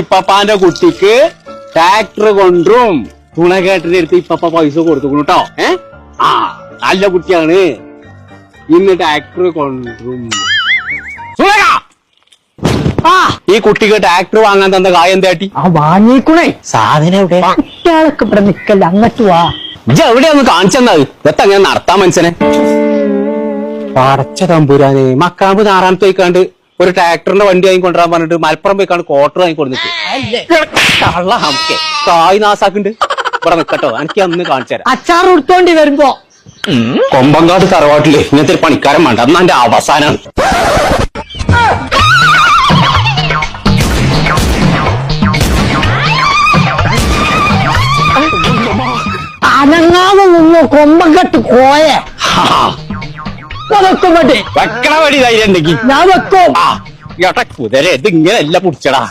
ഇപ്പപ്പാന്റെ കുട്ടിക്ക് ട്രാക്ടർ കൊണ്ടും തുണകേട്ടിന്റെ അടുത്ത് ഇപ്പപ്പ പൈസ കൊടുത്തു കേട്ടോ ഏ? ആ നല്ല കുട്ടിയാണ്. ഇന്ന് ട്രാക്ടർ കൊണ്ടും! ആ ഈ കുട്ടിക്ക് ട്രാക്ടർ വാങ്ങാൻ തന്ന കായ എന്താട്ടി ആ വാങ്ങിക്കണേ സാധനം എവിടെ? കുട്ടികളൊക്കെ ഇവിടെ നിക്കല്ല അങ്ങോട്ട് വാ. ഇജ്ജ് എവിടെയാന്ന് കാണിച്ചെന്നത് ഇതൊക്കെ അങ്ങനെ നടത്താൻ മനുഷ്യനെ? പടച്ച തമ്പുരാനെ മക്കാമ്പ് നാറാമത്തെ പോയിക്കാണ്ട് ഒരു ട്രാക്ടറിന്റെ വണ്ടി വാങ്ങി കൊണ്ടുവരാൻ പറഞ്ഞിട്ട് മലപ്പുറം പോയിക്കാണ് ക്വാർട്ടർ വാങ്ങി കൊടുത്തിട്ട് കള്ള ഹംക്കെ. കായ് നാസാക്കുണ്ട് ഇവിടെ നിക്കട്ടോ. എനിക്ക് അന്ന് കാണിച്ചു തരാം. അച്ചാർ ഉടുത്തോണ്ടി വരുമ്പോ. കൊമ്പങ്കാട് തറവാട്ടിൽ ഇങ്ങനത്തെ ഒരു പണിക്കാരൻ വേണ്ട. അന്ന് എന്റെ അവസാനം. അനങ്ങാതെ നിന്ന് കൊമ്പങ്കട്ട് കെട്ട് കോയെ വെക്കും വെക്കണ വടി ധൈര്യം ഉണ്ടെങ്കിൽ ഞാൻ വെക്കും. കുതിരെ എല്ലാം ഇത് ഇങ്ങനെയല്ല പിടിച്ചടാ.